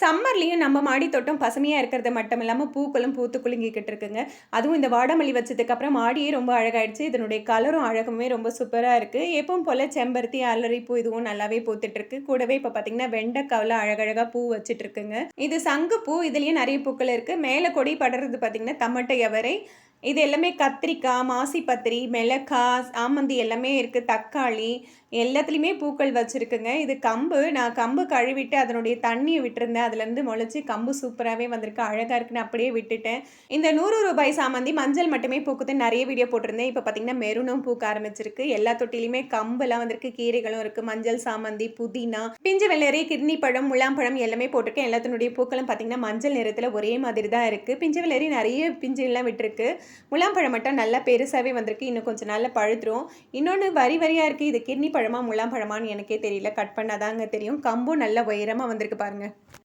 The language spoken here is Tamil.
சம்மர்லேயும் நம்ம மாடி தோட்டம் பசுமையாக இருக்கிறது மட்டும் இல்லாமல் பூக்களும் பூத்து குலுங்கிக்கிட்டு இருக்குங்க. அதுவும் இந்த வாடமல்லி வச்சதுக்கப்புறம் மாடியே ரொம்ப அழகாயிடுச்சு. இதனுடைய கலரும் அழகுமே ரொம்ப சூப்பராக இருக்குது எப்பவும் போல் செம்பருத்தி அலரி பூ இதுவும் நல்லாவே பூத்துட்ருக்கு கூடவே இப்போ பார்த்தீங்கன்னா வெண்டைக்காவில் அழகழகாக பூ வச்சுட்ருக்குங்க இது சங்கு பூ இதுலேயும் நிறைய பூக்கள் இருக்குது மேலே கொடி படுறது பார்த்திங்கன்னா தமட்டை அவரை. இது எல்லாமே கத்திரிக்காய் மாசிப்பத்திரி மிளகாய் ஆமந்தி எல்லாமே இருக்குது தக்காளி எல்லாத்துலேயுமே பூக்கள் வச்சுருக்குங்க. இது கம்பு நான் கம்பு கழுவிட்டு அதனுடைய தண்ணியை விட்டுருந்தேன். அதுலேருந்து முளைச்சி கம்பு சூப்பராகவே வந்திருக்கு அழகாக இருக்குன்னு அப்படியே விட்டுட்டேன். இந்த நூறு ரூபாய் சாமந்தி மஞ்சள் மட்டுமே பூக்குது நிறைய வீடியோ போட்டிருந்தேன். இப்போ பார்த்தீங்கன்னா மெருனும் பூக்க ஆரம்பிச்சிருக்கு. எல்லா தொட்டிலையுமே கம்புலாம் வந்திருக்கு கீரைகளும் இருக்குது மஞ்சள் சாமந்தி புதினா பிஞ்சு வெள்ளரி கிட்னி பழம் முலாம்பழம் எல்லாமே போட்டிருக்கேன். எல்லாத்தினுடைய பூக்களும் பார்த்தீங்கன்னா மஞ்சள் நிறத்தில் ஒரே மாதிரி தான் இருக்குது பிஞ்சு வெள்ளரி நிறைய பிஞ்சுலாம் விட்டுருக்கு. முலாம்பழம் மட்டும் நல்லா பெருசாகவே வந்திருக்கு. இன்னும் கொஞ்சம் நாளில் பழுத்துரும். இன்னொன்று வரி வரியாக இருக்குது இது கிர்னி பழமா முலாம் பழமான்னு எனக்கே தெரியல. கட் பண்ணாதாங்க தெரியும். கம்பும் நல்லா உயரமாக வந்திருக்கு பாருங்கள்